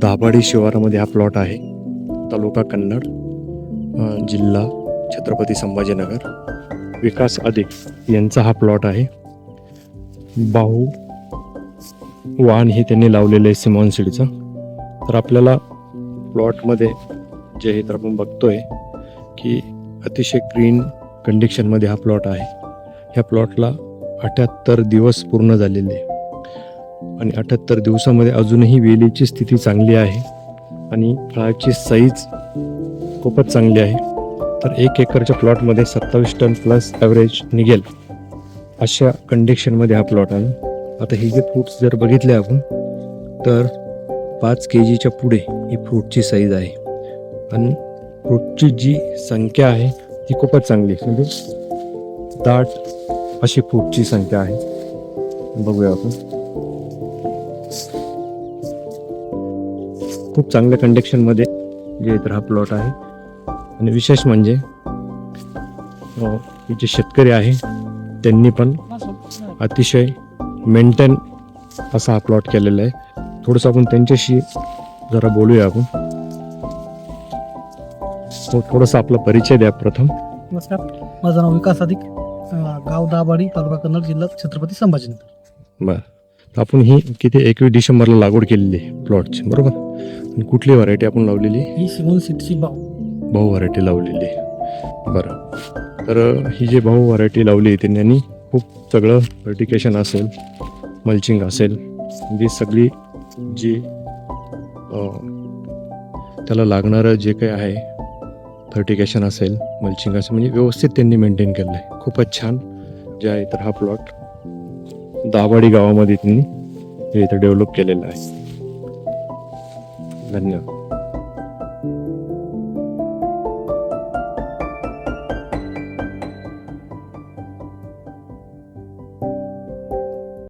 दाभाडी शिवारामध्ये हा प्लॉट आहे. तालुका कन्नड जिल्हा छत्रपती संभाजीनगर. विकास अधिक यांचा हा प्लॉट आहे. बाहू वाहन हे त्यांनी लावलेलं आहे सिमॉन सीडचं. तर आपल्याला प्लॉटमध्ये जे हे तर आपण बघतोय की अतिशय ग्रीन कंडिशनमध्ये हा प्लॉट आहे. ह्या प्लॉटला अठ्याहत्तर दिवस पूर्ण झालेले. आहे आणि अठ्याहत्तर दिवसामध्ये अजूनही वेलीची स्थिती चांगली आहे आणि फळाची साईज खूपच चांगली आहे. तर एक एकरच्या प्लॉटमध्ये सत्तावीस टन प्लस ॲव्हरेज निघेल अशा कंडिशनमध्ये हा प्लॉट आहे. आता हे जे फ्रूट्स जर बघितले आपण तर पाच के जीच्या पुढे ही फ्रूटची साईज आहे. आणि फ्रूटची जी संख्या आहे ती खूपच चांगली आहे. म्हणजे दाट अशी फ्रूटची संख्या आहे. बघूया आपण. खूप चांगल्या कंडिशनमध्ये जे तर हा प्लॉट आहे. आणि विशेष म्हणजे हे जे शेतकरी आहे त्यांनी पण अतिशय मेंटेन असा हा प्लॉट केलेला आहे. थोडंसं आपण त्यांच्याशी जरा बोलूया आपण. तो थोडासा आपला परिचय द्या प्रथम. नमस्कार. माझं नाव विकास अधिक गाव दाबाडी तालुका कन्नड जिल्हा छत्रपती संभाजीनगर. बरं. आपण ही किती एकवीस डिसेंबरला लागवड केलेली आहे प्लॉटची बरोबर? आणि कुठली व्हरायटी आपण लावलेली ही सिमोन सीटची बाव भाऊ व्हरायटी लावलेली आहे. बरं. तर ही जी भाऊ व्हरायटी लावली आहे त्यांनी खूप सगळं फर्टिकेशन असेल मल्चिंग असेल जी सगळी जी त्याला लागणारं जे काही आहे फर्टिकेशन असेल मल्चिंग असेल म्हणजे व्यवस्थित त्यांनी मेंटेन केलं आहे खूपच छान जे आहे तर हा प्लॉट दाभाडी गावामध्ये त्यांनी हे इथं डेव्हलप केलेलं आहे. धन्यवाद.